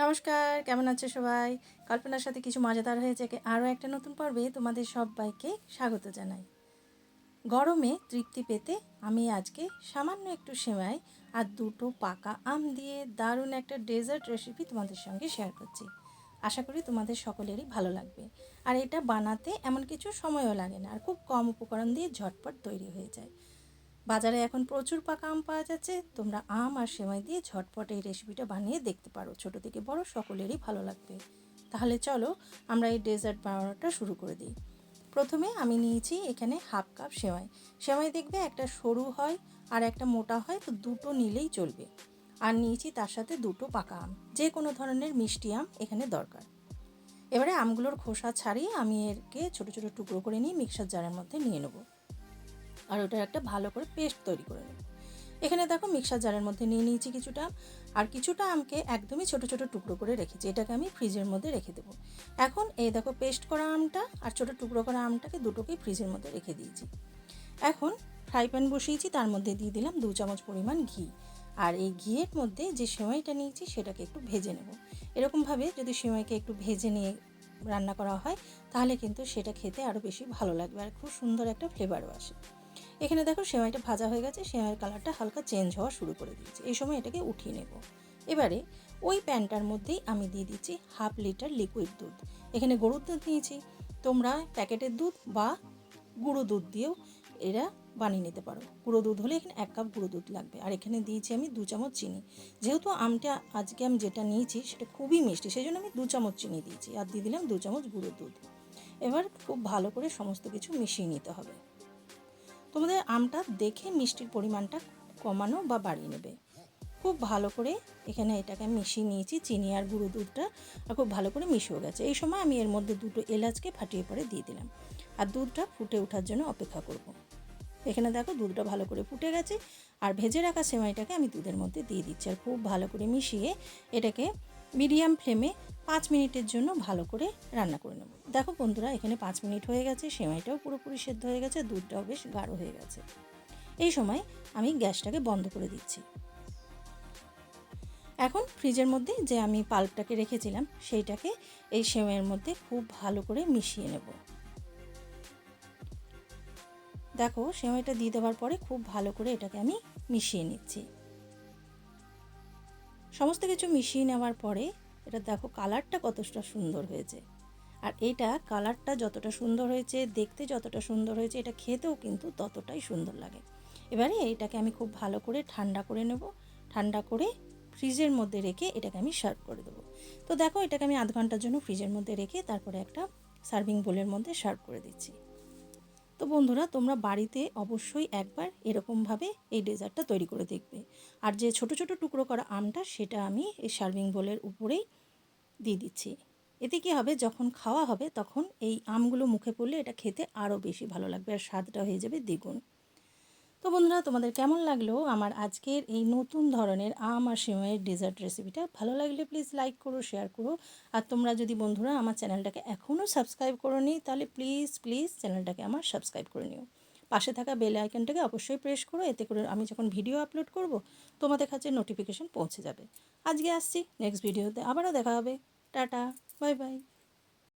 নমস্কার, কেমন আছে সবাই? কল্পনার সাথে কিছু মজাদার হয়েছে আরও একটা নতুন পর্বে তোমাদের সবাইকে স্বাগত জানাই। গরমে তৃপ্তি পেতে আমি আজকে সামান্য একটু সেমাই আর দুটো পাকা আম দিয়ে দারুণ একটা ডেজার্ট রেসিপি তোমাদের সঙ্গে শেয়ার করছি। আশা করি তোমাদের সকলেরই ভালো লাগবে। আর এটা বানাতে এমন কিছু সময়ও লাগে না আর খুব কম উপকরণ দিয়ে ঝটপট তৈরি হয়ে যায়। বাজারে এখন প্রচুর পাকা আম পাওয়া যাচ্ছে। তোমরা আম আর সেমাই দিয়ে ঝটপট এই রেসিপিটা বানিয়ে দেখতে পারো। ছোট থেকে বড় সকলেরই ভালো লাগবে। তাহলে চলো আমরা এই ডেজার্ট বানানোটা শুরু করে দিই। প্রথমে আমি নিয়েছি এখানে হাফ কাপ সেমাই। সেমাই দেখবে একটা সরু হয় আর একটা মোটা হয়, তো দুটো নিলেই চলবে। আর নিয়েছি তার সাথে দুটো পাকা আম। যে কোনো ধরনের মিষ্টি আম এখানে দরকার। এবারে আমগুলোর খোসা ছাড়িয়ে আমি এরকে ছোটো ছোটো টুকরো করে নিয়ে মিক্সার জারের মধ্যে নিয়ে নেব। আর ওটার একটা ভালো করে পেস্ট তৈরি করে নেব। এখানে দেখো মিক্সার জারের মধ্যে নিয়ে নিয়েছি কিছুটা। আর কিছুটা আমকে একদমই ছোট ছোট টুকরো করে রেখেছি। এটাকে আমি ফ্রিজের মধ্যে রেখে দেবো। এখন এই দেখো পেস্ট করা আমটা আর ছোট টুকরো করা আমটাকে দুটোকেই ফ্রিজের মধ্যে রেখে দিয়েছি। এখন ফ্রাই প্যান বসিয়েছি, তার মধ্যে দিয়ে দিলাম দু চামচ পরিমাণ ঘি। আর এই ঘিয়ের মধ্যে যে সেমাইটা নিয়েছি, সেটাকে একটু ভেজে নেব। এরকমভাবে যদি সেমাইকে একটু ভেজে নিয়ে রান্না করা হয়, তাহলে কিন্তু সেটা খেতে আরও বেশি ভালো লাগবে। আর খুব সুন্দর একটা ফ্লেভারও আসে। এখানে দেখো সেমাইটা ভাজা হয়ে গেছে, সেমাইয়ের কালারটা হালকা চেঞ্জ হওয়া শুরু করে দিয়েছে। এই সময় এটাকে উঠিয়ে নেব। এবারে ওই প্যানটার মধ্যেই আমি দিয়ে দিচ্ছি হাফ লিটার লিকুইড দুধ। এখানে গরুর দুধ নিয়েছি। তোমরা প্যাকেটের দুধ বা গুঁড়ো দুধ দিয়েও এরা বানিয়ে নিতে পারো। গুঁড়ো দুধ হলে এখানে এক কাপ গুঁড়ো দুধ লাগবে। আর এখানে দিয়েছি আমি দু চামচ চিনি। যেহেতু আমটা আজকে আমি যেটা নিয়েছি সেটা খুবই মিষ্টি, সেই জন্য আমি দু চামচ চিনি দিয়েছি। আর দিয়ে দিলাম দু চামচ গুঁড়ো দুধ। এবার খুব ভালো করে সমস্ত কিছু মিশিয়ে নিতে হবে। তোমাদের আমটা দেখে মিষ্টির পরিমাণটা কমানো বা বাড়িয়ে নেবে। খুব ভালো করে এখানে এটাকে মিশিয়ে নিয়েছি, চিনি আর গুঁড়ো দুধটা খুব ভালো করে মিশিয়ে গেছে। এই সময় আমি এর মধ্যে দুটো এলাচকে ফাটিয়ে পরে দিয়ে দিলাম। আর দুধটা ফুটে ওঠার জন্য অপেক্ষা করব। এখানে দেখো দুধটা ভালো করে ফুটে গেছে, আর ভেজে রাখা সেমাইটাকে আমি দুধের মধ্যে দিয়ে দিচ্ছি। আর খুব ভালো করে মিশিয়ে এটাকে মিডিয়াম ফ্লেমে পাঁচ মিনিটের জন্য ভালো করে রান্না করে নেব। দেখো বন্ধুরা, এখানে পাঁচ মিনিট হয়ে গেছে, সেমাইটাও পুরোপুরি সেদ্ধ হয়ে গেছে, দুধটাও বেশ গাঢ় হয়ে গেছে। এই সময় আমি গ্যাসটাকে বন্ধ করে দিচ্ছি। এখন ফ্রিজের মধ্যে যে আমি পাল্পটাকে রেখেছিলাম, সেইটাকে এই সেমাইয়ের মধ্যে খুব ভালো করে মিশিয়ে নেব। দেখো, সেমাইটা দিয়ে দেওয়ার পরে খুব ভালো করে এটাকে আমি মিশিয়ে নিচ্ছি। সমস্ত কিছু মিশিয়ে নেওয়ার পরে এটা দেখো কালারটা কতটা সুন্দর হয়েছে। আর এটা কালারটা যতটা সুন্দর হয়েছে, দেখতে যতটা সুন্দর হয়েছে, এটা খেতেও কিন্তু ততটাই সুন্দর লাগে। এবারে এটাকে আমি খুব ভালো করে ঠান্ডা করে নেব। ঠান্ডা করে ফ্রিজের মধ্যে রেখে এটাকে আমি সার্ভ করে দেবো। তো দেখো এটাকে আমি আধ ঘণ্টার জন্য ফ্রিজের মধ্যে রেখে তারপরে একটা সার্ভিং বোলের মধ্যে সার্ভ করে দিচ্ছি। তো বন্ধুরা, তোমরা বাড়িতে অবশ্যই একবার এরকমভাবে এই ডেজার্টটা তৈরি করে দেখবে। আর যে ছোট ছোট টুকরো করা আমটা, সেটা আমি এই সার্ভিং বোলের উপরেই দিয়ে দিচ্ছি। এতে কী হবে, যখন খাওয়া হবে, তখন এই আমগুলো মুখে পড়লে এটা খেতে আরও বেশি ভালো লাগবে আর স্বাদটা হয়ে যাবে দ্বিগুণ। তো বন্ধুরা, তোমাদের কেমন লাগল? আমার আজকের এই নতুন ধরনের আম আর সিমাইয়ের ডেজার্ট রেসিপিটা ভালো লাগলে প্লিজ লাইক করো শেয়ার করো। আর তোমরা যদি বন্ধুরা আমার চ্যানেলটাকে এখনও সাবস্ক্রাইব করো নি তাহলে প্লিজ প্লিজ চ্যানেলটাকে আমার সাবস্ক্রাইব করে নিও। পাশে থাকা বেল আইকনটাকে অবশ্যই প্রেস করো, এতে করে আমি যখন ভিডিও আপলোড করব, তোমাদের কাছে নোটিফিকেশন পৌঁছে যাবে। আজকে আসছি নেক্সট ভিডিওতে আবারও দেখা হবে। Tata bye bye